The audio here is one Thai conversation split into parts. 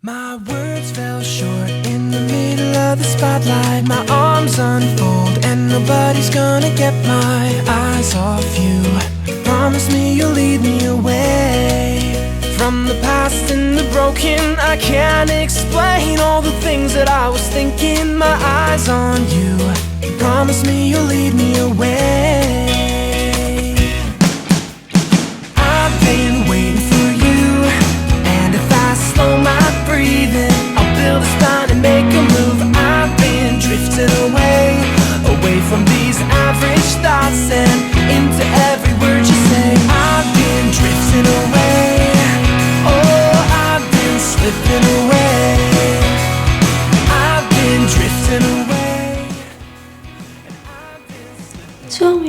My words fell short in the middle of the spotlight. My arms unfold, and nobody's gonna get my eyes off you. Promise me you'll lead me away from the past and the broken. I can't explain all the things that I was thinking. My eyes on you. Promise me you'll lead me away.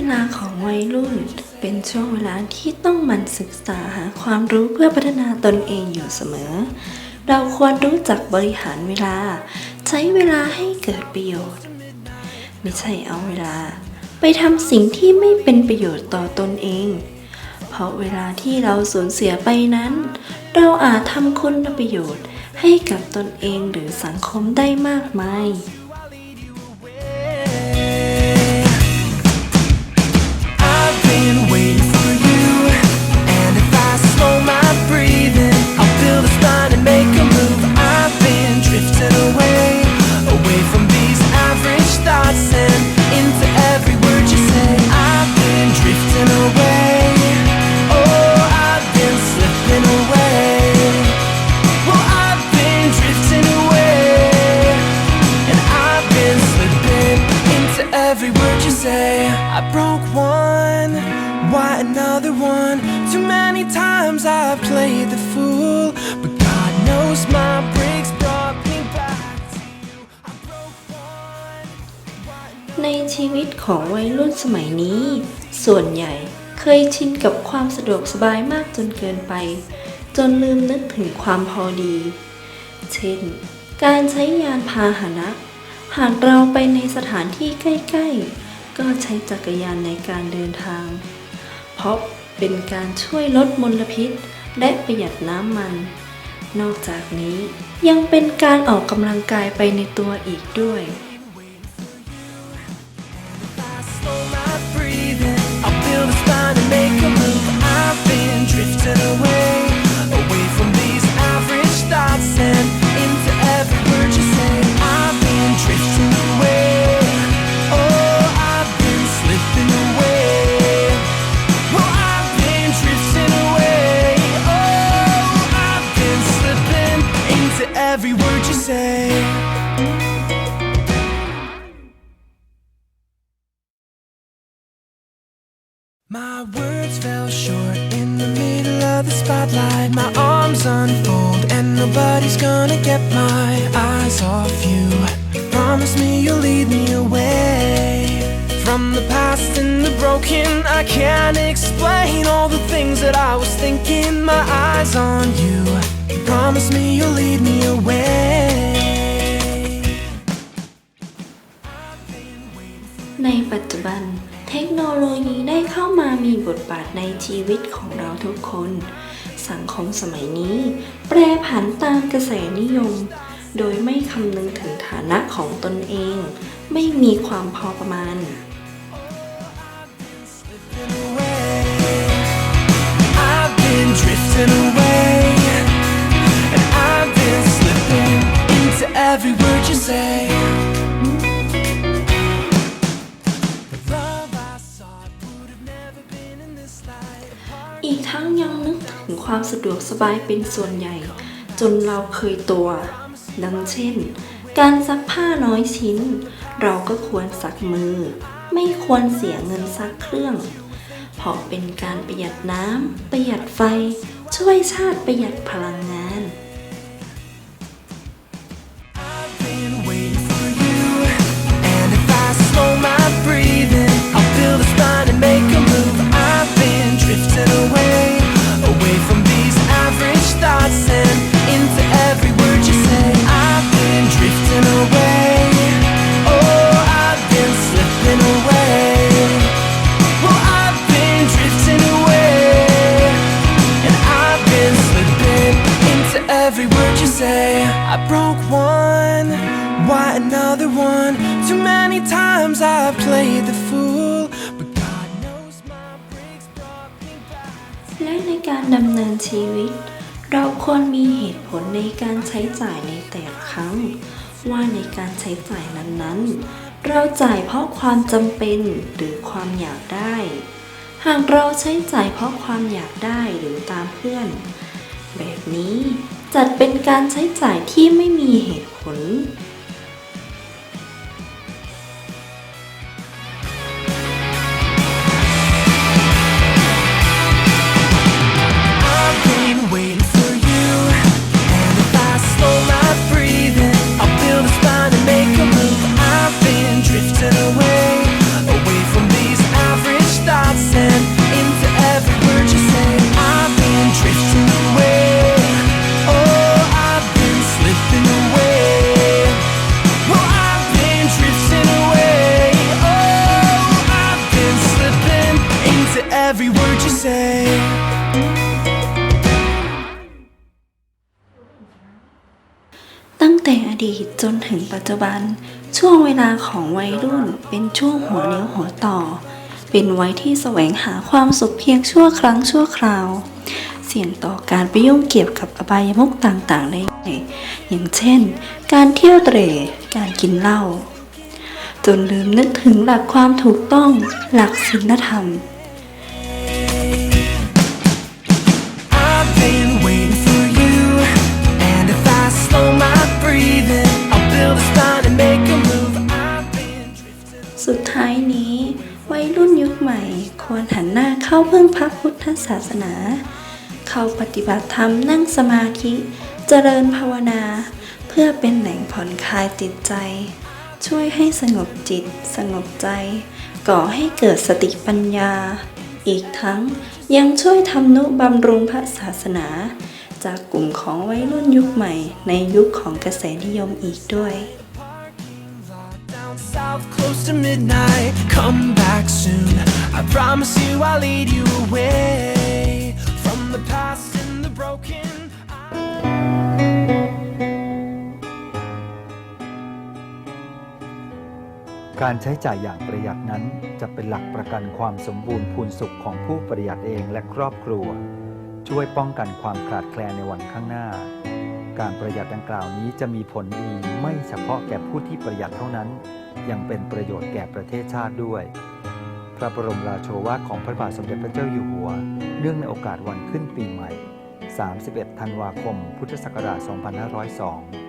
ช่วงเวลาของวัยรุ่น เป็นช่วงเวลาที่ต้องมันศึกษาหาความรู้เพื่อพัฒนาตนเองอยู่เสมอ เราควรรู้จักบริหารเวลา ใช้เวลาให้เกิดประโยชน์ ไม่ใช่เอาเวลา ไปทำสิ่งที่ไม่เป็นประโยชน์ต่อตนเอง เพราะเวลาที่เราสูญเสียไปนั้น เราอาจทำคุณประโยชน์ให้กับตนเองหรือสังคมได้มากมาย ชีวิตของวัยรุ่นสมัยนี้ ส่วนใหญ่เคยชินกับความสะดวกสบายมากจนเกินไป จนลืมนึกถึงความพอดี เช่น การใช้ยานพาหนะ หากเราไปในสถานที่ใกล้ ๆ ก็ใช้จักรยานในการเดินทาง เพราะเป็นการช่วยลดมลพิษ และประหยัดน้ำมัน นอกจากนี้ยังเป็นการออกกำลังกายไปในตัวอีกด้วย short in the middle of the spotlight. My arms unfold, and nobody's gonna get my eyes off you. Promise me you'll lead me away from the past and the broken. I can't explain all the things that I was thinking. My eyes on บทบาทในชีวิตของเราทุกคน สังคมสมัยนี้ แปรผันตามกระแสนิยม โดยไม่คำนึงถึงฐานะของตนเอง ไม่มีความพอประมาณ I've been drifting away, and I've been slipping into every word you say. ความสะดวกสบายเป็นส่วนใหญ่ จนเราเคยตัว ดังเช่น การซักผ้าน้อยชิ้น เราก็ควรซักมือ ไม่ควรเสียเงินซักเครื่อง เพราะเป็นการประหยัดน้ำประหยัดไฟ ช่วยชาติประหยัดพลังงาน I've been I broke one, why another one? Too many times I've played the fool, but God knows my breaks brought me back. และในการดำเนินชีวิต เราควรมีเหตุผลในการใช้จ่ายในแต่ละครั้ง ว่าในการใช้จ่ายนั้นนั้นเราจ่ายเพราะความจำเป็นหรือความอยากได้ หากเราใช้จ่ายเพราะความอยากได้หรือตามเพื่อน แบบนี้ จัดเป็นการใช้จ่ายที่ไม่มีเหตุ every word you say. ตั้งแต่อดีตจนถึงปัจจุบัน ช่วงเวลาของวัยรุ่นเป็นช่วงหัวเลี้ยวหัวต่อ เป็นวัยที่แสวงหาความสุขเพียงชั่วครั้งชั่วคราว เสี่ยงต่อการไปยุ่งเกี่ยวกับอบายมุขต่างๆได้ง่ายอย่างเช่น การเที่ยวเตร่การกินเหล้าจนลืมนึกถึงหลักความถูกต้องหลักศีลธรรม ควรหันหน้าเข้าพึ่งพระพุทธศาสนา เข้าปฏิบัติธรรมนั่งสมาธิ เจริญภาวนา เพื่อเป็นแหล่งผ่อนคลายจิตใจ ช่วยให้สงบจิต สงบใจ ก่อให้เกิดสติปัญญา อีกทั้งยังช่วยทำนุบำรุงพระศาสนา จากกลุ่มของวัยรุ่นยุคใหม่ในยุคของกระแสนิยมอีกด้วย out close to midnight. Come back soon. I promise you I'll lead you away from the past and the broken. การใช้จ่ายอย่างประหยัดนั้นจะเป็นหลักประกันความสมบูรณ์พูนสุขของผู้ประหยัดเองและครอบครัว ช่วยป้องกันความขาดแคลนในวันข้างหน้า การประหยัดดังกล่าวนี้จะมีผลดีไม่เฉพาะแก่ผู้ที่ประหยัดเท่านั้น ยังเป็นประโยชน์แก่ประเทศชาติด้วย พระบรมราโชวาทของพระบาทสมเด็จพระเจ้าอยู่หัว เนื่องในโอกาสวันขึ้นปีใหม่ 31 ธันวาคม พุทธศักราช 2502